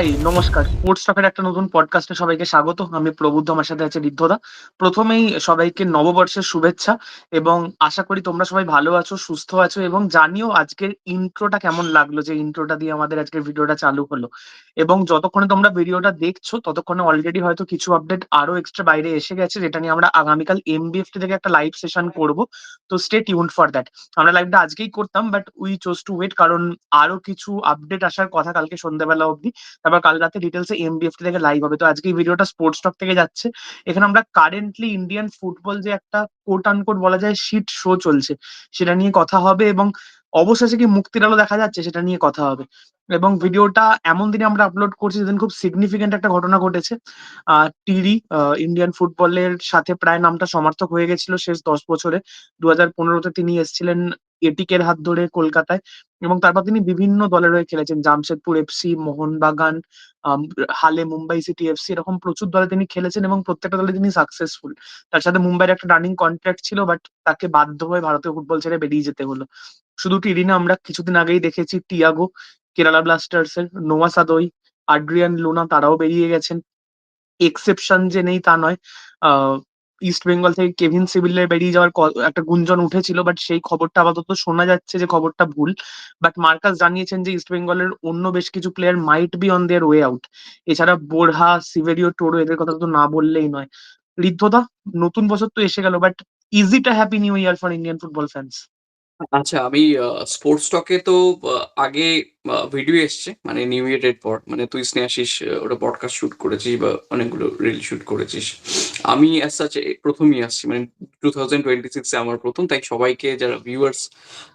High নমস্কার। একটা নতুন পডকাস্টে সবাইকে স্বাগত। আমি প্রবুদ্ধ, আমার সাথে আছে ঋদ্ধদা প্রথমেই সবাইকে নববর্ষের শুভেচ্ছা এবং আশা করি তোমরা সবাই ভালো আছো, সুস্থ আছো এবং জানিও আজকের ইন্ট্রোটা কেমন লাগল, যে ইন্ট্রোটা দিয়ে আমাদের আজকের ভিডিওটা চালু হলো। এবং যতক্ষণে তোমরা ভিডিওটা দেখছ, ততক্ষণে অলরেডি হয়তো কিছু আপডেট আরও এক্সট্রা বাইরে এসে গেছে, যেটা নিয়ে আমরা আগামীকাল এমবিএফটি থেকে একটা লাইভ সেশন করব। তো স্টে টিউন ফর দ্যাট আমরা লাইভটা আজকেই করতাম but we chose to wait কারণ আরও কিছু আপডেট আসার কথা কালকে সন্ধ্যাবেলা অবধি। তারপর কাল রাতে ডিটেলসে এমবিএফটি থেকে লাইভ হবে। তো আজকে ভিডিওটা স্পোর্টস টক থেকে যাচ্ছে। এখানে আমরা কারেন্টলি ইন্ডিয়ান ফুটবল যে একটা কোট আনকোট বলা যায় শিট শো চলছে, সেটা নিয়ে কথা হবে এবং অবশেষে কি মুক্তির আলো দেখা যাচ্ছে সেটা নিয়ে কথা হবে। এবং ভিডিওটা এমন দিনে আমরা আপলোড করছি যেদিন খুব সিগনিফিকেন্ট একটা ঘটনা ঘটেছে। টিরি ইন্ডিয়ান ফুটবলের সাথে প্রায় নামটা সমর্থক হয়ে গেছিল শেষ দশ বছরে। দু হাজার পনেরোতে তিনি এসেছিলেন এটিকের হাত ধরে কলকাতায় এবং তারপর তিনি বিভিন্ন দলের হয়ে খেলেছেন। জামশেদপুর এফসি মোহনবাগান হালে, মুম্বাই সিটি এফসি এরকম প্রচুর দলে তিনি খেলেছেন এবং প্রত্যেকটা দলে তিনি সাকসেসফুল তার সাথে মুম্বাইয়ের একটা রানিং কন্ট্রাক্ট ছিল বাট তাকে বাধ্য হয়ে ভারতীয় ফুটবল ছেড়ে বেরিয়ে যেতে হলো। শুধু টিরি না, আমরা কিছুদিন আগেই দেখেছি টিয়াগো কেরালা ব্লাস্টার্স এর, নোয়া সাদোই আড্রিয়ান লুনা তারাও বেরিয়ে গেছেন। এক্সেপশন যে নেই তা নয়, আহ ইস্ট বেঙ্গল থেকে কেভিন সিভিলের বেরিয়ে যাওয়ার একটা গুঞ্জন উঠেছিল বাট সেই খবরটা আপাতত শোনা যাচ্ছে যে খবরটা ভুল। বাট মার্কাস জানিয়েছেন যে ইস্ট বেঙ্গলের অন্য বেশ কিছু player might be on their way out এছাড়া বোরহা, সিভেরিও, টোরো এদের কথা তো না বললেই নয়। ঋদ্ধদা, নতুন বছর তো এসে গেল but is it a happy new year for Indian football fans আচ্ছা আমি স্পোর্টস টকে তো আগে ভিডিও এসছে মানে নিউ ইয়ারের পর। মানে তুই স্নেহাশিস ওটা পডকাস্ট শুট করেছিস বা অনেকগুলো রিল শুট করেছিস। আমি অ্যাজ সাচ প্রথমই আসছি। মানে টু থাউজেন্ড টোয়েন্টি সিক্সে আমার প্রথম, তাই সবাইকে যারা ভিউয়ার্স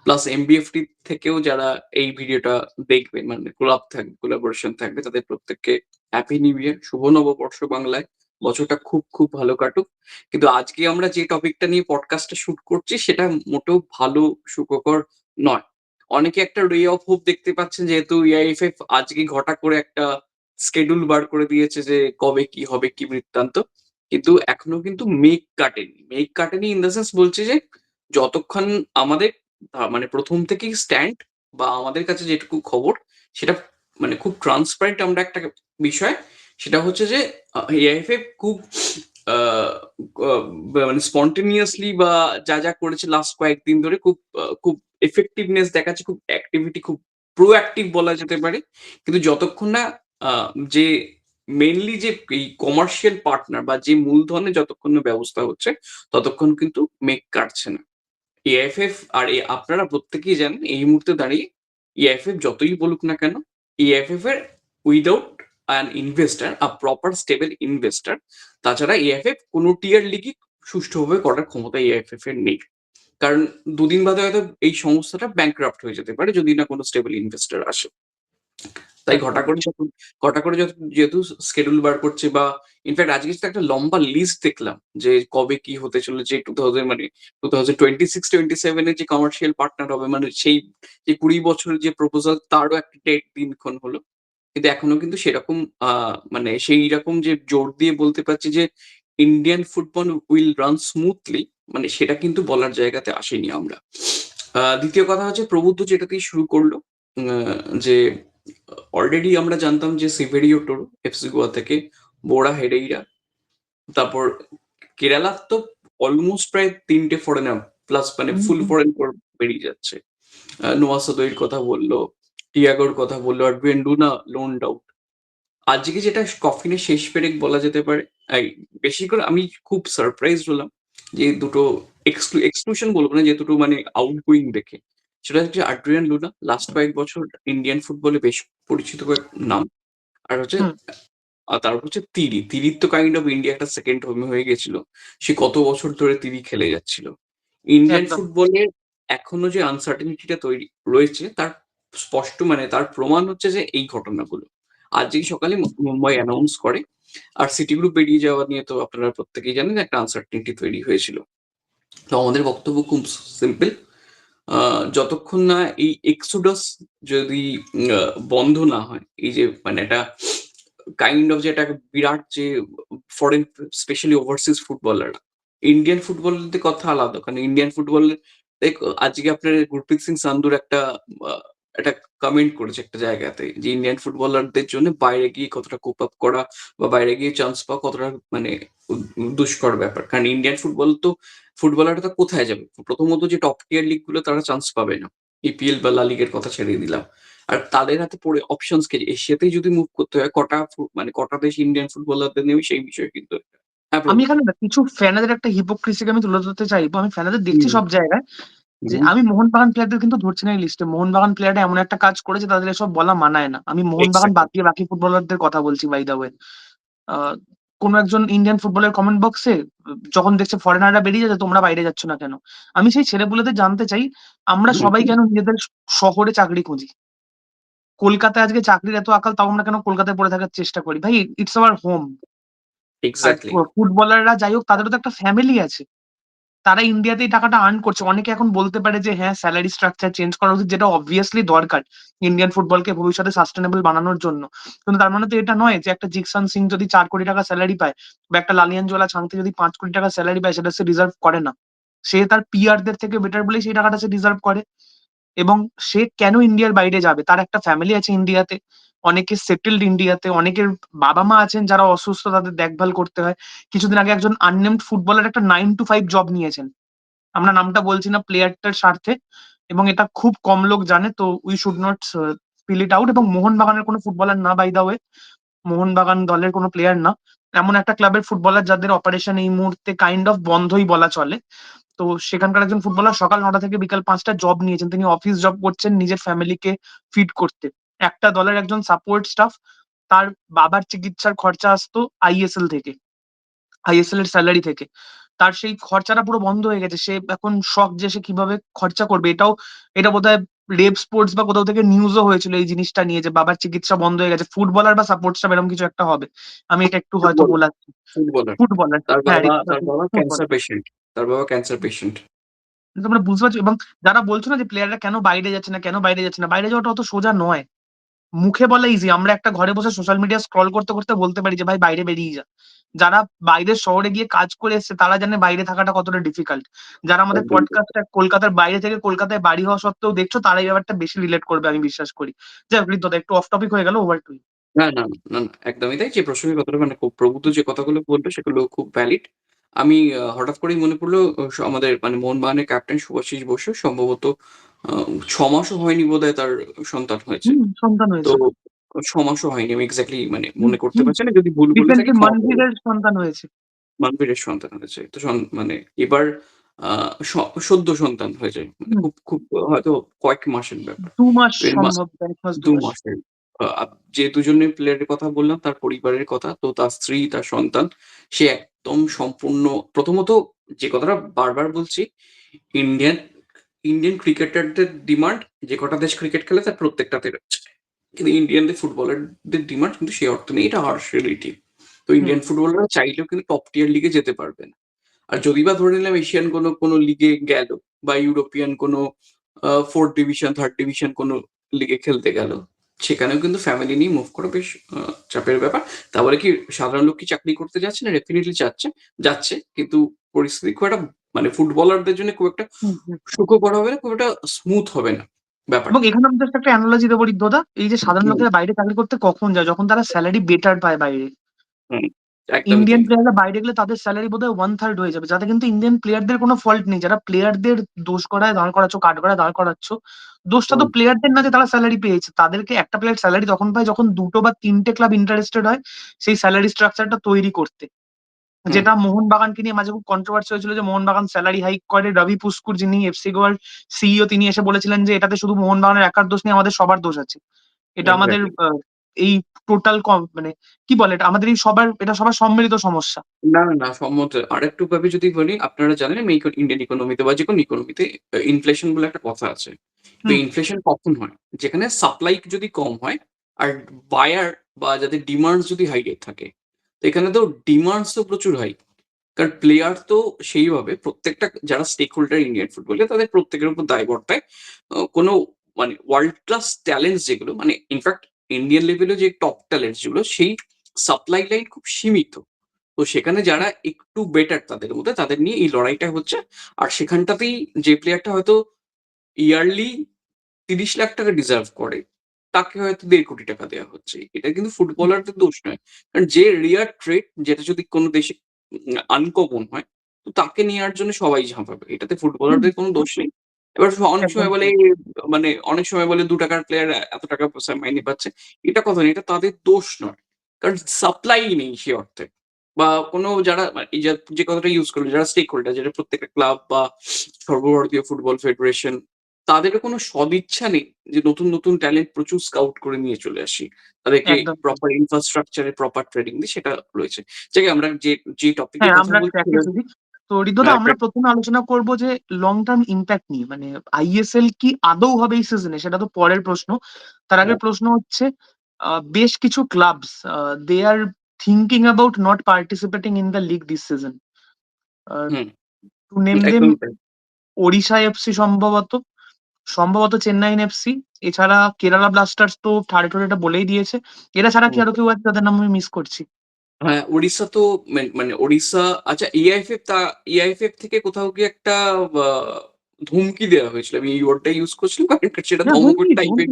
প্লাস এমবিএফটি থেকেও যারা এই ভিডিওটা দেখবে মানে কোলাপ থাকবে কোলাবোরেশন থাকবে, তাদের প্রত্যেককে হ্যাপি নিউ ইয়ার শুভ নববর্ষ বাংলায়। বছরটা খুব খুব ভালো কাটুক। কিন্তু আজকে আমরা যে টপিকটা নিয়ে পডকাস্টটা শুট করছি, সেটা মোটেও ভালো, সুখকর নয়। অনেকে একটা রে অফ হোপ দেখতে পাচ্ছেন, যেহেতু ইআইএফএফ আজকে ঘটা করে একটা স্কেডিউল বার করে দিয়েছে যে কবে কি হবে, কি বৃত্তান্ত। কিন্তু এখনও কিন্তু মেঘ কাটেনি। মেঘ কাটেনি ইন দ্য সেন্স বলছে যে, যতক্ষণ আমাদের মানে প্রথম থেকেই স্ট্যান্ড বা আমাদের কাছে যেটুকু খবর, সেটা মানে খুব ট্রান্সপারেন্ট আমরা একটা বিষয়, সেটা হচ্ছে যে এআইএফএফ খুব মানে স্পন্টেনিয়াসলি বা যা যা করেছে লাস্ট কয়েকদিন ধরে খুব খুব এফেক্টিভনেস দেখাচ্ছে, খুব অ্যাক্টিভিটি খুব প্রোঅ্যাক্টিভ বলা যেতে পারে। কিন্তু যতক্ষণ না যে মেনলি যে এই কমার্শিয়াল পার্টনার বা যে মূলধনে যতক্ষণ ব্যবস্থা হচ্ছে, ততক্ষণ কিন্তু মেক কাটছে না। এআইএফএফ আর আপনারা প্রত্যেকেই জানেন, এই মুহূর্তে দাঁড়িয়ে এআইএফএফ যতই বলুক না কেন এআইএফএফ এর without an investor a proper stable investor তাছাড়া এএফএফ কোনো টিয়ার লিগই সুষ্ঠুভাবে করার ক্ষমতা এএফএফ এর নেই। কারণ দুদিন বাদে হয়তো এই সংস্থাটা ব্যাংক্রাফ্ট হয়ে যেতে পারে, যদি না কোনো স্টেবল ইনভেস্টর আসে। তাই ঘটা করে যখন ঘটা করে যেহেতু স্কেডিউল বার করছে বা ইনফ্যাক্ট আজকে তো একটা লম্বা লিস্ট দেখলাম যে কবে কি হতে চলেছে টু থাউজেন্ড মানে two thousand twenty six twenty সেভেনে যে কমার্শিয়াল পার্টনার হবে মানে সেই যে কুড়ি বছরের যে প্রপোজাল তারও একটা ডেট দিনক্ষণ হলো। কিন্তু এখনও কিন্তু সেরকম মানে সেই রকম যে জোর দিয়ে বলতে পারছি যে Indian football will run smoothly মানে সেটা কিন্তু বলার জায়গাতে আসেনি আমরা। দ্বিতীয় কথা হচ্ছে প্রবুদ্ধ যেটাতেই শুরু করল যে অলরেডি আমরা জানতাম যে সিভেরিও টোরো এফসি গোয়া থেকে বোরা হেডেইরা তারপর কেরালার তো অলমোস্ট প্রায় তিনটে ফরেনার প্লাস মানে ফুল। ফরেন বেরিয়ে যাচ্ছে। নোয়া সাদোইর কথা বলল টিয়াগোর কথা বলল আর বেন্ডুনা লোন আউট আজকে যেটা কফিনের শেষ পেরেক বলা যেতে পারে বেশি করে আমি খুব সারপ্রাইজ হলাম যে দুটো এক্সক্লুশন বলব না যে দুটো মানে আউটগোয়িং দেখে। সেটা হচ্ছে আড্রিয়ান লুনা লাস্ট কয়েক বছর ইন্ডিয়ান ফুটবলে বেশ পরিচিত নাম। আর হচ্ছে। আর তারপর হচ্ছে তিরি। তিরির তো কাইন্ড অফ ইন্ডিয়া একটা সেকেন্ড হোম হয়ে গেছিল। সে কত বছর ধরে তিরি খেলে যাচ্ছিল। ইন্ডিয়ান। ফুটবলের এখনও যে আনসার্টেনিটিটা তৈরি রয়েছে তার স্পষ্ট মানে তার প্রমাণ হচ্ছে যে এই ঘটনাগুলো। আজকেই সকালে মুম্বাই অ্যানাউন্স করে। আর সিটি গ্রুপ বেরিয়ে যাওয়া নিয়ে তো আপনারা প্রত্যেকেই জানেন একটা আনসার্টেনিটি তৈরি হয়েছিল। তো আমাদের বক্তব্য খুব সিম্পল যতক্ষণ না এই এক্সোডাস যদি বন্ধ না হয়, এই যে মানে একটা কাইন্ড অফ যে একটা বিরাট যে ফরেন স্পেশালি ওভারসিজ ফুটবলাররা ইন্ডিয়ান ফুটবলের কথা আলাদা, কারণ ইন্ডিয়ান ফুটবল আজকে আপনার গুরপ্রীত সিং সান্ধুর একটা একটা কমেন্ট করেছে একটা জায়গাতে, যে ইন্ডিয়ান ফুটবলারদের জন্য বাইরে গিয়ে কতটা কোপ আপ করা বা বাইরে গিয়ে চান্স পাওয়া কতটা মানে দুষ্কর ব্যাপার, কারণ ইন্ডিয়ান ফুটবল তো ফুটবলাররা কোথায় যাবে? প্রথমত যে টপ টিয়ার লিগগুলো তারা চান্স পাবে না। ইপিএল বা লা লিগের কথা ছেড়ে দিলাম। আর তাদের হাতে পড়ে অপশনস কে? এশিয়াতেই যদি মুভ করতে হয় কটা মানে কটা দেশ ইন্ডিয়ান ফুটবলারদের নেবে সেই বিষয়ে কিন্তু হ্যাঁ আমি। এখানে না কিছু ফ্যানাদের একটা হিপোক্রিসিকে আমি তুলে ধরতে চাইব আমি ফ্যানাদের দেখছি সব জায়গায় যে। আমি মোহনবাগান প্লেয়ারদের কিন্তু ধরছি না এই লিস্টে মোহনবাগান প্লেয়াররা এমন একটা কাজ করেছে তাদের এসব বলা মানায় না। আমি মোহনবাগান. বাদ দিয়ে বাকি ফুটবলারদের কথা বলছি বাই দা ওয়ে কোন একজন ইন্ডিয়ান ফুটবলের কমেন্ট বক্সে যখন দেখছে ফরেনাররা বেরিয়ে যাচ্ছে তোমরা বাইরে যাচ্ছ না কেন? আমি সেই ছেলেপুলেদের জানতে চাই আমরা সবাই কেন নিজেদের শহরে চাকরি খুঁজি? কলকাতায় আজকে চাকরির এত আকাল তাও আমরা কেন কলকাতায় পড়ে থাকার চেষ্টা করি? ভাই ইটস আওয়ার হোম ফুটবলাররা যাই হোক তাদেরও তো একটা ফ্যামিলি আছে। তারা ইন্ডিয়াতেই টাকাটা আর্ন করছে। অনেকে এখন বলতে পারে যে হ্যাঁ স্যালারি স্ট্রাকচার চেঞ্জ করা উচিত, যেটা অবভিয়াসলি দরকার ইন্ডিয়ান ফুটবলকে ভবিষ্যতে সাস্টেনেবল বানানোর জন্য। কিন্তু তার মানে তো এটা নয় যে, একটা জিকসান সিং যদি চার কোটি টাকা স্যালারি পায় বা একটা লালিয়ানজোলা ছাংতে যদি পাঁচ কোটি টাকা স্যালারি পায়, সেটা সে ডিজার্ভ করে না। সে তার পিয়ারদের থেকে বেটার বলেই সেই টাকাটা সে ডিজার্ভ করে। এবং সে কেন ইন্ডিয়ার বাইরে যাবে? তার একটা ফ্যামিলি আছে ইন্ডিয়াতে অনেকে সেটেলড ইন্ডিয়াতে অনেকের বাবা মা আছেন যারা অসুস্থ, তাদের দেখভাল করতে হয়। কিছুদিন আগে একজন আননেমড ফুটবলার একটা নাইন টু ফাইভ জব নিয়েছেন। আমরা নামটা বলছি না প্লেয়ারটার স্বার্থে। এবং এটা খুব কম লোক জানে, তো we should not spill it out এবং মোহনবাগানের কোনো ফুটবলার না বাই দা ওয়ে মোহনবাগান দলের কোনো প্লেয়ার না। এমন একটা ক্লাবের ফুটবলার যাদের অপারেশন এই মুহূর্তে কাইন্ড অফ বন্ধই বলা চলে। তো সেখানকার একজন ফুটবলার সকাল নটা থেকে বিকাল পাঁচটা জব নিয়েছেন। তিনি অফিস জব করছেন নিজের ফ্যামিলিকে ফিড করতে। একটা দলের একজন সাপোর্ট স্টাফ তার বাবার চিকিৎসার খরচা আসতো আইএসএল থেকে আইএসএল এর স্যালারি থেকে। তার সেই খরচাটা পুরো বন্ধ হয়ে গেছে। সে এখন শখ যে সে কীভাবে খরচা করবে এটাও এটা বোধহয় রেপ স্পোর্টস বা কোথাও থেকে নিউজও হয়েছিল এই জিনিসটা নিয়ে যে বাবার চিকিৎসা বন্ধ হয়ে গেছে। ফুটবলার বা সাপোর্ট স্টাফ এরকম কিছু একটা হবে। আমি এটা একটু হয়তো. বলাচ্ছি। ফুটবলার তার হ্যাঁ বাবা তার বাবা। ক্যান্সার পেশেন্ট তার বাবা ক্যান্সার পেশেন্ট তোমরা বুঝতে পারছ? এবং যারা বলছো না যে প্লেয়াররা কেন বাইরে যাচ্ছে না কেন বাইরে যাচ্ছে না বাইরে যাওয়াটা অত সোজা নয়। মুখে বলা ইজি আমরা একটা ঘরে বসে সোশ্যাল মিডিয়া স্ক্রল করতে করতে বলতে পারি যে ভাই বাইরে বেরিয়ে যা। যারা বাইরের শহরে গিয়ে কাজ করে এসছে তারা জানে বাইরে থাকাটা কতটা ডিফিকাল্ট যারা আমাদের। পডকাস্টটা কলকাতার বাইরে থেকে কলকাতায় বাড়ি হওয়া সত্ত্বেও দেখছ তারা এই ব্যাপারটা বেশি রিলেট করবে আমি বিশ্বাস করি। যাই হোক ঋদ্ধ, একটু অফ টপিক হয়ে গেল ওভার টু না না না না একদমই তাই। যে প্রসঙ্গে কথাটা মানে খুব প্রভূত যে কথাগুলো বলবে সেগুলো খুব ভ্যালিড আমি হঠাৎ করেই মনে পড়ল আমাদের মানে মোহনবাগানের ক্যাপ্টেন সুভাষিস বসু সম্ভবত ছ মাসও হয়নি বোধহয় তার সন্তান হয়েছে। সন্তান তো হয়েছে ছ মাসও হয়নি আমি এক্স্যাক্টলি মানে মনে করতে পারছি না যদি ভুল বলে থাকি। মনভীরের সন্তান হয়েছে। মানবীরের সন্তান হয়েছে। তো মানে এবার আহ, সদ্য সন্তান হয়েছে। মানে খুব খুব হয়তো কয়েক মাসের ব্যাপার। দু মাস এক দু মাসের যে দুজনের প্লেয়ারের কথা বললাম তার পরিবারের কথা তো তার স্ত্রী তার সন্তান সে একদম সম্পূর্ণ প্রথমত যে কথাটা বারবার বলছি ইন্ডিয়ান ইন্ডিয়ান ক্রিকেটারদের ডিমান্ড যে কটা দেশ ক্রিকেট খেলে তার প্রত্যেকটাতে রয়েছে। কিন্তু ইন্ডিয়ানদের ফুটবলারদের ডিমান্ড কিন্তু সেই অর্থ নেই এটা হার্শ রিয়েলিটি তো ইন্ডিয়ান ফুটবলাররা চাইলেও কিন্তু টপ টিয়ার লিগে যেতে পারবে না। আর যদি বা ধরে নিলাম এশিয়ান কোনো কোনো লিগে গেল বা ইউরোপিয়ান কোনো ফোর্থ ডিভিশন থার্ড ডিভিশন কোনো লিগে খেলতে গেল সেখানেও কিন্তু ফ্যামিলি নিয়ে মুভ করা বেশ চাপের ব্যাপার। তারপরে কি সাধারণ লোক কি চাকরি করতে যাচ্ছে না? ডেফিনেটলি যাচ্ছে যাচ্ছে কিন্তু পরিস্থিতি খুব একটা মানে ফুটবলারদের জন্য খুব একটা। সুখকর হবে না খুব একটা স্মুথ হবে না ব্যাপার এবং এখানে আমি জাস্ট একটা অ্যানালজি দেবো দাদা এই যে সাধারণ। লোকেরা বাইরে চাকরি করতে কখন যায়? যখন তারা স্যালারি বেটার পায় বাইরে। ইন্ডিয়ান। প্লেয়াররা বাইরে গেলে তাদের স্যালারি বোধহয় ওয়ান থার্ড হয়ে যাবে। যাতে কিন্তু ইন্ডিয়ান প্লেয়ারদের কোনো ফল্ট নেই। যারা প্লেয়ারদের দোষ করায় দাঁড় করাচ্ছ কাঠ করায় দাঁড় করাচ্ছ দোষটা তো। প্লেয়ারদের না যে তারা স্যালারি পেয়েছে। তাদেরকে একটা প্লেয়ার স্যালারি তখন পায় যখন দুটো বা তিনটে ক্লাব ইন্টারেস্টেড হয় সেই স্যালারি স্ট্রাকচারটা তৈরি করতে। যেটা মোহনবাগানকে নিয়ে মাঝে খুব কন্ট্রোভার্সি হয়েছিল যে মোহনবাগান স্যালারি হাইক করে রবি পুস্কুর যিনি এফসি গোয়ার সিইও তিনি এসে বলেছিলেন যে এটাতে শুধু মোহনবাগানের একার দোষ নেই আমাদের সবার দোষ আছে। এটা আমাদের এই টোটাল কম মানে কি বলে এটা? আমাদের এই সবার এটা সবার সম্মিলিত সমস্যা। না না সম্মত। আরেকটু ভাবে যদি বলি আপনারা জানেন আমি ইন্ডিয়ান ইকোনমিতে বা যে কোনো ইকোনমিতে ইনফ্লেশন বলে একটা কথা আছে। তো ইনফ্লেশন কখন হয়? যেখানে সাপ্লাই যদি কম হয় আর বায়ার বা যাদের ডিমান্ড যদি হাই থাকে তো এখানে তো ডিমান্ডস তো প্রচুর হাই কারণ প্লেয়ার তো সেইভাবে প্রত্যেকটা যারা স্টেক হোল্ডার ইন্ডিয়ান ফুটবলে তাদের প্রত্যেকের উপর দায় বর্তায় কোনো মানে ওয়ার্ল্ড ক্লাস ট্যালেন্টস যেগুলো মানে ইনফ্যাক্ট ইন্ডিয়ান লেভেলে যে টপ ট্যালেন্টস যেগুলো, সেই সাপ্লাই লাইন খুব সীমিত। তো সেখানে যারা একটু বেটার তাদের মধ্যে, তাদের নিয়ে এই লড়াইটা হচ্ছে। আর সেখানটাতেই যে প্লেয়ারটা হয়তো ইয়ারলি তিরিশ লাখ টাকা ডিজার্ভ করে, তাকে হয়তো দেড় কোটি টাকা দেওয়া হচ্ছে। এটা কিন্তু ফুটবলারদের দোষ নয়। কারণ যে রিয়ার ট্রেড যেটা যদি কোনো দেশে আনকমন হয়, তো তাকে নেওয়ার জন্য সবাই ঝাঁপাবে। এটাতে ফুটবলারদের কোনো দোষ নেই। এবার অনেক সময় বলে মানে অনেক সময় বলে দু টাকার প্লেয়ার এত টাকা পয়সা মাইনে পাচ্ছে। এটা কথা নেই এটা তাদের দোষ নয়। কারণ সাপ্লাই নেই সে অর্থে। বা কোনো যারা যে কথাটা ইউজ করল যারা স্টেক হোল্ডার যেটা প্রত্যেকটা ক্লাব বা সর্বভারতীয় ফুটবল ফেডারেশন তাদের কোনো সদিচ্ছা নেই যে নতুন নতুন ট্যালেন্ট প্রচুর স্কাউট করে নিয়ে চলে আসি। তাদেরকে প্রপার ইনফ্রাস্ট্রাকচারে প্রপার ট্রেনিং দিই সেটা রয়েছে। জায়গায় আমরা যে যে টপিকে তো ঋদ্ধদা হ্যাঁ, আমরা প্রথমে আলোচনা করব যে লং টার্ম ইম্প্যাক্ট নিয়ে মানে আইএসএল কি আদৌ হবে এই সিজনে সেটা তো পরের প্রশ্ন। তার আগে হ্যাঁ। প্রশ্ন হচ্ছে বেশ কিছু clubs they are thinking about not participating in the league this season to name them Odisha FC সম্ভবত। সম্ভবত চেন্নাইন এফসি এছাড়া কেরালা ব্লাস্টার্স তো থার্ড এটা বলেই দিয়েছে। এরা ছাড়া কি আরও কেউ আছে তাদের নাম আমি মিস করছি? হ্যাঁ ওড়িশা তো মানে- মানে ওড়িশা আচ্ছা এআইএফএফ তা এআইএফএফ থেকে কোথাও কি একটা আহ, ধমকি দেওয়া হয়েছিল আমি এই ওয়ার্ডটা ইউজ করছিলাম কারণ সেটা না, ধমক হুমকি, টাইপের।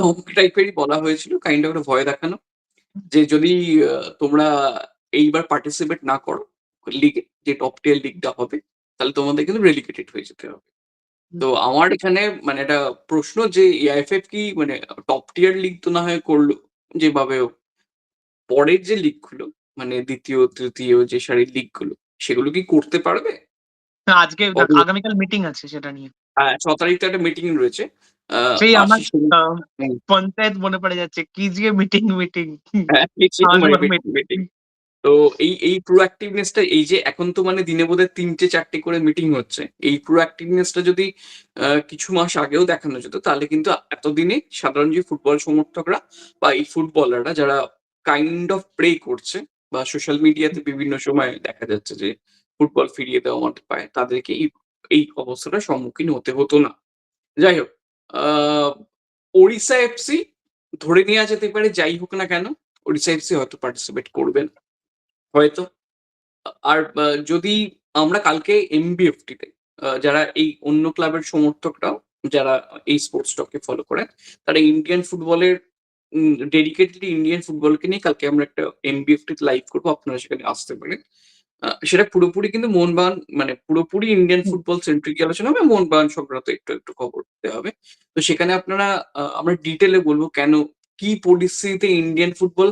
ধমকি টাইপেরই বলা হয়েছিল কাইন্ড অফ একটা ভয় দেখানো যে যদি আহ, তোমরা এইবার পার্টিসিপেট না করো লিগে যে টপ টিয়ার লিগটা হবে তাহলে তোমাদের কিন্তু রেলিগেটেড হয়ে যেতে হবে তো আমার এখানে মানে একটা প্রশ্ন যে এআইএফএফ কি মানে টপ টিয়ার লিগ তো না হয় করল যেভাবে হোক। পরের যে লিগগুলো মানে দ্বিতীয় তৃতীয় যে সারির লিগগুলো সেগুলো কি করতে পারবে? আজকে আগামীকাল মিটিং আছে সেটা নিয়ে। হ্যাঁ ছ তারিখ তো একটা মিটিং রয়েছে। সেই আমার। পঞ্চায়েত মনে পড়ে যাচ্ছে কি যে মিটিং মিটিং meeting। তো এই এই প্রোঅ্যাক্টিভনেসটা এই যে এখন তো মানে দিনে বোধহয় তিনটে চারটে করে মিটিং হচ্ছে এই প্রোঅ্যাক্টিভনেসটা যদি কিছু মাস আগেও দেখানো যেত তাহলে কিন্তু এতদিনে সাধারণ যে ফুটবল সমর্থকরা বা এই ফুটবলাররা যারা কাইন্ড অফ প্রে করছে বা সোশ্যাল মিডিয়াতে বিভিন্ন সময় দেখা যাচ্ছে যে ফুটবল ফিরিয়ে দেওয়া পায় তাদেরকে এই এই অবস্থাটার সম্মুখীন হতে হতো না। যাই হোক ওড়িশা এফসি ধরে নেওয়া যেতে পারে যাই হোক না কেন ওড়িশা এফসি হয়তো পার্টিসিপেট করবেন হয়তো। আর যদি আমরা কালকে এমবিএফটি তে আহ, যারা এই অন্য ক্লাবের সমর্থকরাও যারা এই স্পোর্টস টককে ফলো করেন তারা ইন্ডিয়ান ফুটবলের ডেডিকেটেডলি ইন্ডিয়ান ফুটবলকে নিয়ে কালকে আমরা একটা এমবিএফটি লাইভ করব আপনারা সেখানে আসতে পারেন। সেটা পুরোপুরি কিন্তু মোহনবাগান মানে পুরোপুরি ইন্ডিয়ান। ফুটবল সেন্ট্রিক আলোচনা হবে মোহনবাগান সংক্রান্ত একটু একটু খবর দিতে হবে। তো সেখানে আপনারা আমরা ডিটেলে বলব কেন কি পরিস্থিতিতে ইন্ডিয়ান ফুটবল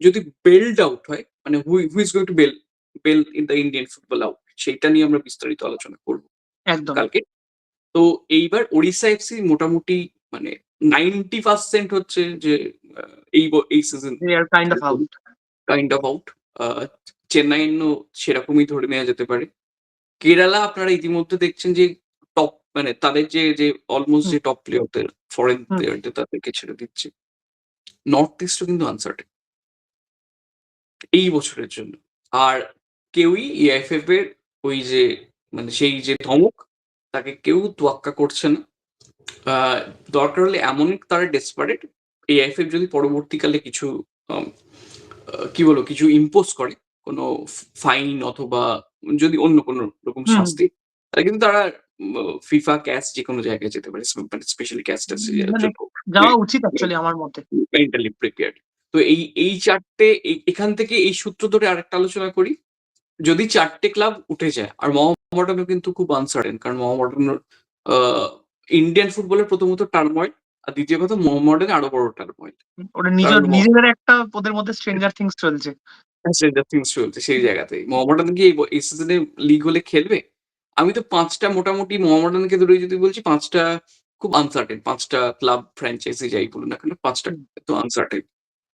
যদি বেল্ড আউট হয় মানে who is going to bail bail in the Indian football out সেটা নিয়ে আমরা বিস্তারিত আলোচনা করব একদম। কালকে। তো এইবার ওড়িশা এফসি মোটামুটি মানে নাইনটি পার্সেন্ট হচ্ছে যে এই এই season they are kind of out kind of out চেন্নাইনও সেরকমই ধরে নেওয়া যেতে পারে। কেরালা আপনারা ইতিমধ্যে দেখছেন যে টপ মানে তাদের যে যে অলমোস্ট যে টপ প্লেয়ারদের ফরেন প্লেয়ারদের তাদেরকে ছেড়ে দিচ্ছে। নর্থ ইস্টও কিন্তু আনসার্টেন এই বছরের জন্য। আর কেউই এআইএফএফ এর ওই যে মানে সেই যে ধমক তাকে কেউ তোয়াক্কা করছে না। দরকার হলে এমন তারা ডেসপারেট এআইএফএফ যদি পরবর্তীকালে কিছু কি বলো কিছু ইম্পোজ করে কোনো ফাইন অথবা যদি অন্য কোনো রকম। শাস্তি তাহলে কিন্তু তারা ফিফা ক্যাশ যে কোনো জায়গায় যেতে পারে মানে স্পেশালি ক্যাশ মানে যাওয়া উচিত অ্যাকচুয়ালি আমার মতে। মেন্টালি প্রিপেয়ার্ড তো এই এই চারটে এখান থেকে এই সূত্র ধরে আরেকটা আলোচনা করি। যদি চারটে ক্লাব উঠে যায় আর মোহামডানও কিন্তু খুব আনসার্টেন কারণ মোহামডানের ইন্ডিয়ান ফুটবলের প্রথমত টার্ময়েল আর দ্বিতীয় কথা মোহামডানের আরও বড় টার্ময়েল ওটা নিজের নিজেদের একটা ওদের মধ্যে স্ট্রেঞ্জার থিংস চলছে। স্ট্রেঞ্জার থিংস চলছে সেই জায়গাতেই। মোহামডান কি এই সিজনে লিগ হলে খেলবে? আমি তো পাঁচটা মোটামুটি মোহামডানকে ধরে যদি বলছি পাঁচটা খুব আনসার্টেন পাঁচটা ক্লাব ফ্র্যাঞ্চাইজি যাই বলুন না কেন পাঁচটা তো আনসার্টেন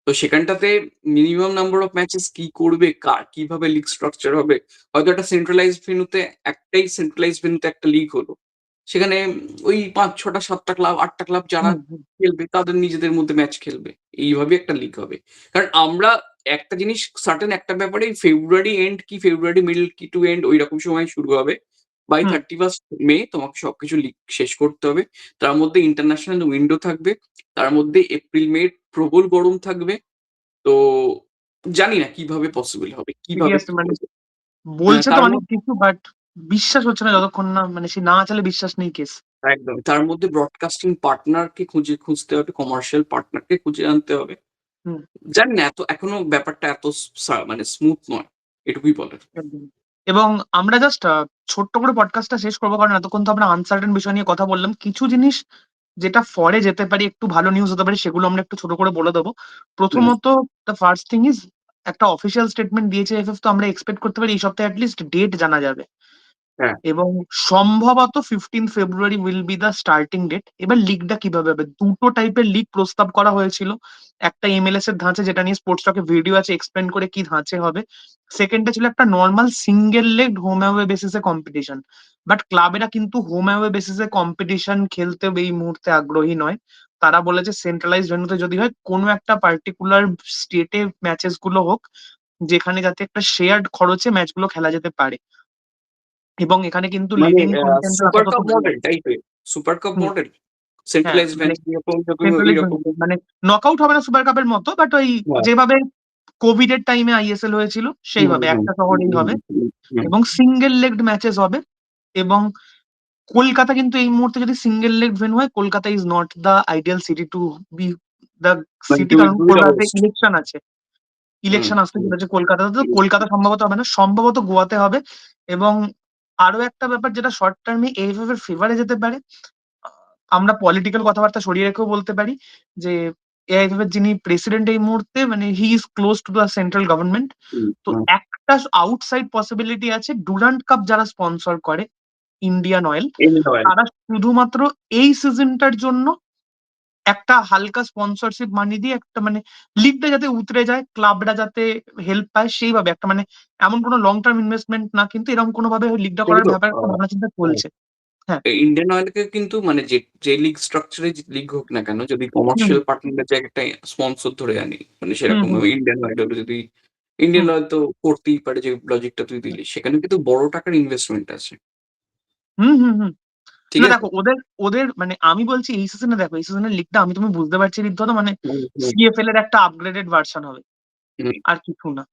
তো সেখানটাতে মিনিমাম নাম্বার অফ ম্যাচেস কি করবে কার কীভাবে লিগ স্ট্রাকচার হবে? হয়তো একটা সেন্ট্রালাইজড ভেনুতে একটাই সেন্ট্রালাইজ ভেনুতে একটা লিগ হলো। সেখানে ওই পাঁচ ছটা সাতটা ক্লাব আটটা ক্লাব যারা। খেলবে তাদের নিজেদের মধ্যে ম্যাচ খেলবে। এইভাবে একটা লিগ হবে। কারণ আমরা একটা জিনিস সার্টেন একটা ব্যাপারে ফেব্রুয়ারি এন্ড কি ফেব্রুয়ারি মিডল কি টু এন্ড ওই রকম সময় শুরু হবে। বাই থার্টি ফার্স্ট মে তোমাকে সবকিছু লিগ শেষ করতে হবে। তার মধ্যে ইন্টারন্যাশনাল উইন্ডো থাকবে। তার মধ্যে এপ্রিল মে প্রবল গরম থাকবে। তো জানি না কীভাবে পসিবল হবে কীভাবে মানে। বলছে তো অনেক কিছু বাট বিশ্বাস হচ্ছে না যতক্ষণ না মানে সে না চালে বিশ্বাস নেই কেস একদম। তার মধ্যে ব্রডকাস্টিং পার্টনারকে খুঁজে খুঁজতে হবে, কমার্শিয়াল পার্টনারকে খুঁজে আনতে হবে। জানি না এত এখনও ব্যাপারটা এত মানে স্মুথ নয়। এটুকুই বলার। এবং আমরা জাস্ট ছোট্ট করে পডকাস্টটা শেষ করব। কারণ এতক্ষণ তো আমরা আনসার্টেন বিষয় নিয়ে কথা বললাম। কিছু জিনিস যেটা ফরে যেতে পারি একটু ভালো নিউজ হতে পারে সেগুলো আমরা একটু ছোট করে বলে দেবো প্রথমত দ্যা ফার্স্ট থিং ইজ একটা অফিসিয়াল স্টেটমেন্ট দিয়েছে এফএফ তো আমরা এক্সপেক্ট করতে পারি এই সপ্তাহে এট লিস্ট ডেট জানা যাবে। হ্যাঁ। এবং সম্ভবত 15th February will be the starting date. এবার লিগটা কীভাবে হবে? দুটো টাইপের লিগ প্রস্তাব করা হয়েছিল। একটা এমএলএস এর ধাঁচে যেটা নিয়ে স্পোর্টস টক ভিডিও আছে এক্সপ্লেন করে কি ধাঁচে হবে। সেকেন্ডটা ছিল একটা normal single leg home away basis competition. But ক্লাবেরা কিন্তু হোম অ্যাওয়ে বেসিস কম্পিটিশন খেলতে এই মুহূর্তে আগ্রহী নয়। তারা বলেছে সেন্ট্রালাইজড ভেন্যুতে যদি হয় কোনো একটা পার্টিকুলার স্টেটে ম্যাচেসগুলো হোক, যেখানে যাতে একটা শেয়ার্ড খরচে ম্যাচগুলো খেলা যেতে পারে। এবং এখানে কিন্তু মানে লিডিং সুপার কাপ মডেল টাইপের? Super cup model? হ্যাঁ, মানে মানে নকআউট হবে না সুপার কাপের মতো বাট ওই হ্যাঁ। যেভাবে কোভিড এর টাইমে আইএসএল হয়েছিল সেইভাবে একটা শহরেই হবে। এবং সিঙ্গেল লেগড ম্যাচেস হবে এবং কলকাতা কিন্তু এই মুহূর্তে যদি সিঙ্গেল লেগড ভেন্যু হয় Kolkata is not the ideal city to be the মানে সিটি কারণ কলকাতাতে ইলেকশন আছে। ইলেকশন আসতে। চলেছে কলকাতাতে তো কলকাতা সম্ভবত হবে না। সম্ভবত গোয়াতে হবে এবং আরও একটা ব্যাপার যেটা শর্ট টার্মে এএফএফ এর ফেভারে যেতে পারে। আমরা পলিটিক্যাল কথাবার্তা সরিয়ে রেখেও বলতে পারি যে এআইএফএফ এর যিনি প্রেসিডেন্ট এই মুহূর্তে মানে he is close to the central government. তো একটা আউটসাইড পসিবিলিটি আছে ডুরান্ট কাপ যারা স্পন্সর করে ইন্ডিয়ান অয়েল। তারা শুধুমাত্র এই সিজনটার জন্য একটা হালকা স্পন্সরশিপ মানি দিয়ে একটা মানে লিগটা যাতে উতরে যায়, ক্লাবরা যাতে হেল্প পায় সেইভাবে একটা মানে এমন কোন লং টার্ম ইনভেস্টমেন্ট না কিন্তু এরকম কোনভাবে লিগটা করার ব্যাপারে একটা ভাবনা চিন্তা। চলছে। হ্যাঁ। ইন্ডিয়ান অয়েলকে কিন্তু মানে যে, যে লিগ স্ট্রাকচার লিগ হোক না কেন যদি কমার্শিয়াল হুম। পার্টনারের জায়গায় একটা স্পন্সর ধরে আনি। মানে সেরকম ইন্ডিয়ান অয়েল যদি ইন্ডিয়ান অয়েল তো করতেই পারে যে লজিকটা তুই দিলি। সেখানে কিন্তু বড় টাকার ইনভেস্টমেন্ট আছে। হুম, হুম, হুম। ঠিক আছে? দেখো ওদের ওদের মানে আমি বলছি এই সিজনে দেখো এই সিজনের লিগটা আমি তুমি বুঝতে পারছি ঋদ্ধত মানে। সিএফএল এর একটা আপগ্রেডেড ভার্সন হবে। আর কিছু না।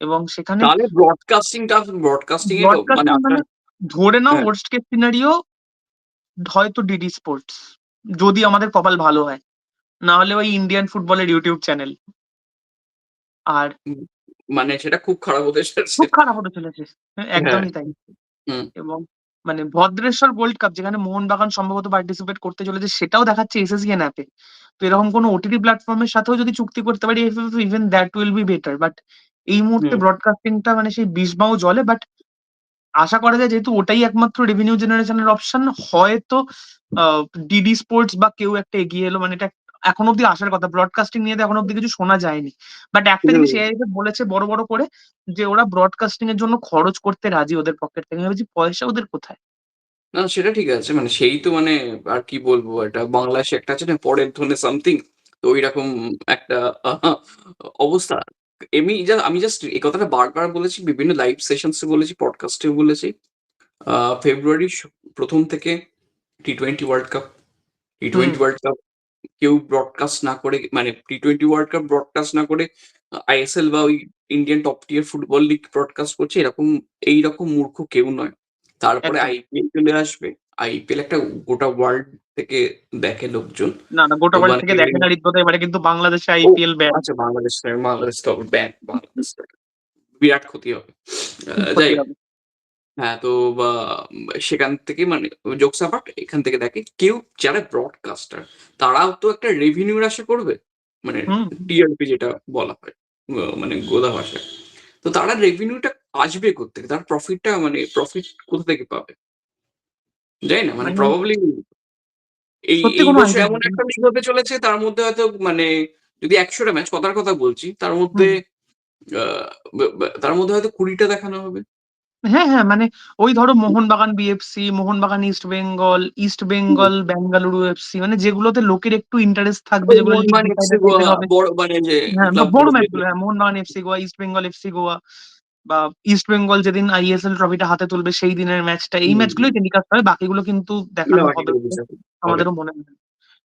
এবং সেখানে তাহলে ব্রডকাস্টিংটা ব্রডকাস্টিং এ মানে মানে ধরে নাও worst case scenario হয়তো ডিডি স্পোর্টস। যদি আমাদের কপাল ভালো হয়। না হলে ওই ইন্ডিয়ান ফুটবলের ইউটিউব চ্যানেল। আর মানে সেটা খুব খারাপ হতে যাচ্ছে। খুব খারাপ হতে চলেছে। হ্যাঁ। একদমই তাই। এবং মানে ভদ্রেশ্বর গোল্ড কাপ যেখানে মোহনবাগান সম্ভবত পার্টিসিপেট করতে চলেছে সেটাও দেখাচ্ছে এসএসকেএন অ্যাপে। তো এরকম কোনো ওটিটি প্ল্যাটফর্ম এর সাথেও যদি চুক্তি করতে পারি even that will be better. But এই মুহূর্তে। ব্রডকাস্টিংটা মানে সেই বিষবাও জলে বাট আশা করা যায় যেহেতু ওটাই একমাত্র রেভিনিউ জেনারেশনের অপশন হয়তো ডিডি স্পোর্টস বা কেউ একটা এগিয়ে এলো মানে এটা এখনও অব্দি আসার কথা। ব্রডকাস্টিং নিয়ে এখনও অব্দি কিছু শোনা যায়নি। বাট একটা জিনিস হুম। বলেছে বড়, বড় করে যে ওরা ব্রডকাস্টিং এর জন্য খরচ করতে রাজি ওদের পকেট থেকে। ভাবছি পয়সা ওদের কোথায়? না সেটা ঠিক আছে। মানে সেই তো মানে আর কি বলব এটা বাংলাদেশে একটা আছে না পরের ধনে সামথিং তো ঐরকম একটা অবস্থা। এমনি যা আমি জাস্ট এই কথাটা বারবার বলেছি বিভিন্ন লাইভ সেশনস বলেছি, পডকাস্টেও বলেছি। স ১ম থেকে T twenty world cup. T twenty world cup কেউ ব্রডকাস্ট না করে মানে টি-টোয়েন্টি ওয়ার্লড কাপ ব্রডকাস্ট না করে আইএসএল বা ওই Indian top tier football league broadcast করছে এরকম এইরকম মূর্খ কেউ নয়। তারপরে আইপিএল চলে আসবে। আইপিএল একটা গোটা ওয়ার্ল্ড থেকে দেখে লোকজন। না, না গোটা ওয়ার্ল্ড থেকে দেখে না ঋদ্ধত এবারে কিন্তু বাংলাদেশে আইপিএল ব্যান। আচ্ছা বাংলাদেশ বাংলাদেশ তো ব্যান বাংলাদেশ বিরাট ক্ষতি হবে। যাই হবে। হ্যাঁ, তো বা সেখান থেকে মানে জোকস অ্যাপার্ট এখান থেকে দেখে কেউ যারা ব্রডকাস্টার তারাও তো একটা রেভিনিউর আশা করবে। মানে টিআরপি যেটা বলা হয়। মানে গোদা ভাষায়। তো তারা রেভিনিউটা আসবে কোত্থেকে? তার প্রফিটটা মানে প্রফিট কোথা থেকে পাবে? যাই না মানে মানে প্রবাবলি এই, সত্যি বছর এমন একটা লিগ হতে চলেছে তার মধ্যে হয়তো মানে যদি ১০০ টা ম্যাচ কথার কথা বলছি তার মধ্যে তার মধ্যে হয়তো ২০ টা দেখানো হবে। হ্যাঁ, হ্যাঁ মানে ওই ধরো Mohun Bagan BFC, Mohun Bagan east Bengal, east Bengal Bengaluru FC মানে যেগুলোতে লোকের একটু ইন্টারেস্ট থাকবে ওই যেগুলো লিগ এফসি গোয়া হবে। বড় মানে যে হ্যাঁ, বা ক্লাব বড়গুলো ম্যাচ হ্যাঁ, Mohun Bagan FC Goa, east Bengal FC Goa বা ইস্ট বেঙ্গল যেদিন আইএসএল ট্রফিটা হাতে তুলবে সেই দিনের ম্যাচটা এই হুম। ম্যাচগুলোই টেলিকাস্ট হবে। বাকিগুলো কিন্তু দেখানো হবে বলে হবে। আমাদেরও মনে হয়।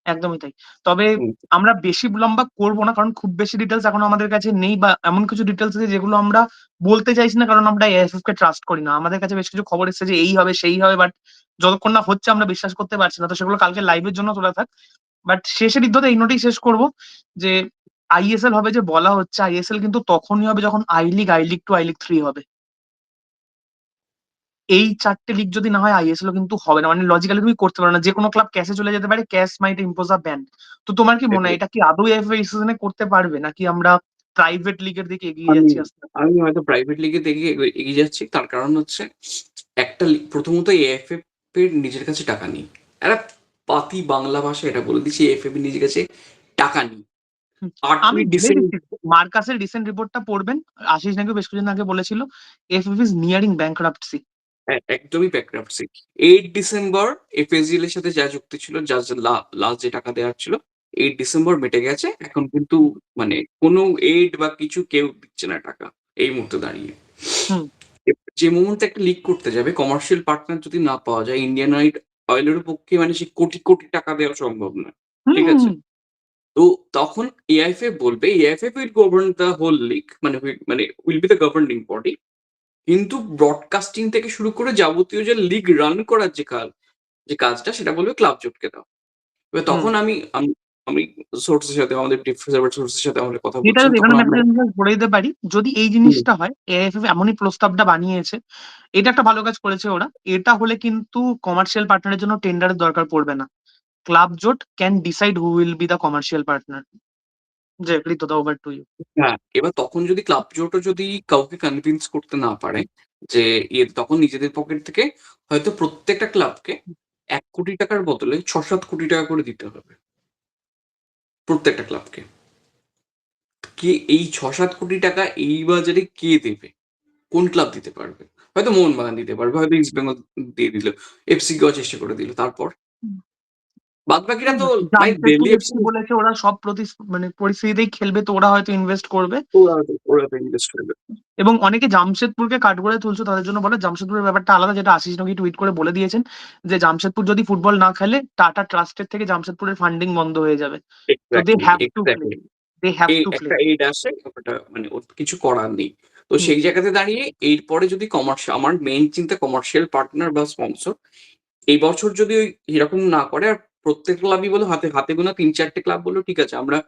একদমই তাই। তবে হুম। আমরা বেশি লম্বা করব না। কারণ খুব বেশি ডিটেইলস এখনও আমাদের কাছে নেই বা এমন কিছু ডিটেইলস আছে যেগুলো আমরা বলতে চাইছি না কারণ আমরা এএফএফ কে ট্রাস্ট করি না। আমাদের কাছে বেশ কিছু খবর এসেছে যে এই হবে, সেই হবে বাট যতক্ষণ না হচ্ছে আমরা বিশ্বাস করতে পারছি না। তো সেগুলো কালকে লাইভের জন্য তোলা থাক। বাট শেষে ঋদ্ধতা এই নোটেই শেষ করব যে আইএসএল হবে যে বলা হচ্ছে আইএসএল কিন্তু তখনই হবে যখন I league, I league two, I league three হবে। এই চারটে লিগ যদি না হয় আইএসএল কিন্তু হবে না। মানে লজিক্যালি তুমি করতে পারো না। যে কোনো ক্লাব ক্যাশে চলে যেতে পারে। CAS might impose a ban. তো তোমার কি মনে হয় এটা কি আদৌ এএফএ এই সিজনে করতে পারবে? নাকি আমরা প্রাইভেট লিগের দিকে এগিয়ে যাচ্ছি? আমি হয়তো প্রাইভেট লিগের দিকে এগিয়ে যাচ্ছি। তার কারণ হচ্ছে একটা প্রথমত এএফএফ এর নিজের কাছে টাকা নেই। একটা পাতি বাংলা ভাষা এটা বলে দিচ্ছি এএফএফ এর নিজের কাছে টাকা নেই। হুম, ৮ই আমি মার্কাসের রিসেন্ট রিপোর্টটা পড়বেন। আশিস নাকি বেশ কিছুদিন আগে বলেছিল এএফএফ ইস নিয়ারিং ব্যাংক্রাপ্টসি। হ্যাঁ, একদমই ব্যাংক্রাপ্টসি। 8 ডিসেম্বর এফএসজিএল এর সাথে যা চুক্তি ছিল, যা, লাস্ট যে টাকা দেওয়ার ছিল, এইট ডিসেম্বর মেটে গেছে। এখন কিন্তু মানে কোনো এইড বা কিছু কেউ দিচ্ছে না টাকা এই মুহূর্তে দাঁড়িয়ে। যে মুহূর্তে একটা লিক করতে যাবে কমার্শিয়াল পার্টনার যদি না পাওয়া যায় ইন্ডিয়ান অয়েলের পক্ষে মানে সে কোটি, কোটি টাকা দেওয়া সম্ভব না। ঠিক আছে? তো তখন এআইএফএফ বলবে AIFF will govern the whole league মানে মানে will be the governing body. কিন্তু ব্রডকাস্টিং থেকে শুরু করে যাবতীয় যে লিগ রান করার যে কাজ যে কাজটা সেটা বলবে ক্লাব জোটকে দাও। এবার তখন আমি আমি আমি সোর্স এর সাথে আমাদের ফেভারিট সোর্স সাথে আমরা কথা বলছিলাম। এখানে আমি বলে দিতে পারি। যদি এই জিনিসটা হয় এএফএফ এমনই প্রস্তাবটা বানিয়েছে। এটা একটা ভালো কাজ করেছে ওরা। এটা হলে কিন্তু কমার্শিয়াল পার্টনার এর জন্য টেন্ডারের দরকার পড়বে না। ক্লাব জোট can decide who will be the commercial partner. G, Riddhata over to you. হ্যাঁ, এবার তখন যদি ক্লাব জোটও যদি কাউকে কনভিন্স করতে না পারে যে ইয়ে তখন নিজেদের পকেট থেকে হয়তো প্রত্যেকটা ক্লাবকে ৳১,০০,০০,০০০ টাকার বদলে ৬-৭ কোটি টাকা করে দিতে হবে। প্রত্যেকটা ক্লাবকে। কে এই ৬-৭ কোটি টাকা এই বাজারে কে দেবে? কোন ক্লাব দিতে পারবে? হয়তো মোহনবাগান দিতে পারবে, হয়তো ইস্ট বেঙ্গল দিয়ে দিল। এফসি গোয়া চেষ্টা করে দিল। তারপর? হুম। বাদবাকিরা তো বলেছে ওরা সব প্রতিস মানে পরিস্থিতিতেই খেলবে তো ওরা হয়তো ইনভেস্ট করবে। ওরা তো ইনভেস্ট করবে। এবং অনেকে জামশেদপুরকে কাঠগড়ায় তুলছে তাদের জন্য বলে জামশেদপুরের ব্যাপারটা আলাদা যেটা আশিস নাকি টুইট করে বলে দিয়েছেন যে জামশেদপুর যদি ফুটবল না খেলে টাটা ট্রাস্টের থেকে জামশেদপুরের ফান্ডিং বন্ধ হয়ে যাবে। তো they have to play. They have to play. Aid আসে মানে ওর কিছু করার নেই। তো সেই জায়গাতে দাঁড়িয়ে এরপরে যদি কমার্শিয়াল আমার মেইন চিন্তা কমার্শিয়াল পার্টনার বা স্পন্সর এই বছর যদি ওই এরকম না করে আর প্রত্যেক ক্লাবই বলো হাতে হাতে গোনা তিন চারটে ক্লাব বলো ঠিক আছে আমরা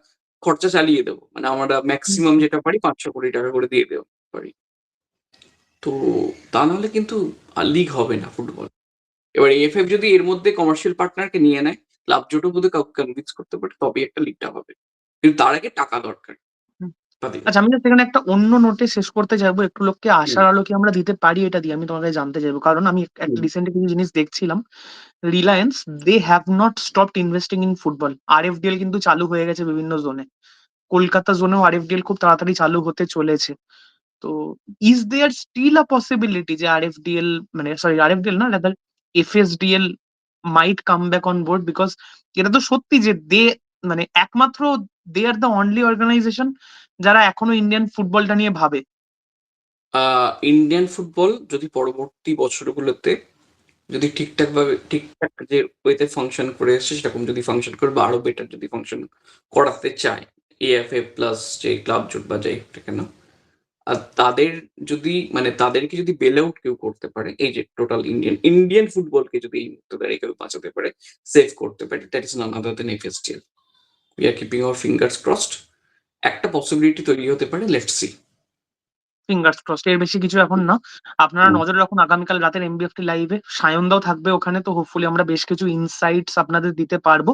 খরচা চালিয়ে দেবো মানে আমরা ম্যাক্সিমাম যেটা পারি ৫-৬ কোটি টাকা করে দিয়ে দেবো পারি। তো তা নাহলে কিন্তু লিগ হবে না ফুটবল। এবার এফ এফ যদি এর মধ্যে কমার্শিয়াল পার্টনারকে নিয়ে নেয়, ক্লাব জোটও বোধহয় কাউকে কনভিন্স করতে পারে তবেই একটা লিগটা হবে। কিন্তু তার আগে টাকা দরকার। আচ্ছা আমি জাস্ট এখানে একটা অন্য নোটে শেষ করতে চাইব। একটু লোককে আশার আলো কি আমরা দিতে পারি এটা দিয়ে আমি তোমার কাছে জানতে চাইব। কারণ আমি একটা। রিসেন্টলি কিছু জিনিস দেখছিলাম। Reliance they have not stopped investing in football. RFDL কিন্তু চালু হয়ে গেছে বিভিন্ন জোনে। কলকাতা জোনেও আরএফডিএল খুব তাড়াতাড়ি চালু হতে চলেছে। তো is there still a possibility যে আরএফডিএল মানে সরি আরএফডিএল না rather FSDL might come back on board because এটা তো সত্যি যে দে মানে একমাত্র they are the only organisation যারা এখনও ইন্ডিয়ান ফুটবলটা নিয়ে ভাবে। ইন্ডিয়ান ফুটবল যদি পরবর্তী বছরগুলোতে যদি ঠিকঠাক ভাবে ঠিকঠাক যে ওয়েতে ফাংশন করে এসছে সেরকম যদি ফাংশন করে বা আরও বেটার যদি ফাংশন করাতে চায় এএফএ প্লাস যে ক্লাব জোট বা যাই কেন। আর তাদের যদি মানে তাদেরকে যদি বেল আউট কেউ করতে পারে এই যে টোটাল ইন্ডিয়ান ইন্ডিয়ান ফুটবলকে যদি এই মুহূর্তে দাঁড়িয়ে কেউ বাঁচাতে পারে, সেভ করতে পারে that is none other than FSDL. We are keeping our fingers crossed. একটা পসিবিলিটি তৈরি হতে পারে লেটস সি। ফিঙ্গারস ক্রসড এর বেশি কিছু এখন না। আপনারা নজরে রাখুন আগামীকাল রাতের এমবিএফটি লাইভে। সায়নদাও থাকবে ওখানে তো হোপফুলি আমরা বেশ কিছু ইনসাইটস আপনাদের দিতে পারব।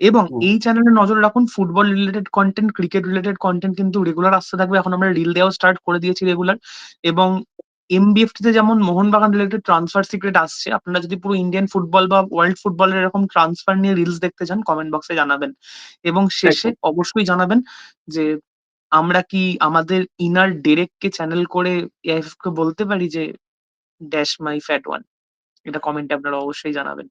এবং। এই চ্যানেলে নজর রাখুন football related content cricket related content কিন্তু রেগুলার আসতে থাকবে। এখন আমরা রিল দেওয়া স্টার্ট করে দিয়েছি রেগুলার। এবং এমবিএফটিতে যেমন মোহনবাগান রিলেটেড ট্রান্সফার সিক্রেট আসছে। আপনারা যদি পুরো ইন্ডিয়ান ফুটবল বা ওয়ার্ল্ড ফুটবলের এরকম ট্রান্সফার নিয়ে রিলস দেখতে চান কমেন্ট বক্সে জানাবেন। এবং শেষে অবশ্যই জানাবেন যে আমরা কি আমাদের ইনার ডেরেককে চ্যানেল করে এআইএফকে বলতে পারি যে ড্যাশ মাই ফ্যাট ওয়ান। এটা কমেন্টে আপনারা অবশ্যই জানাবেন।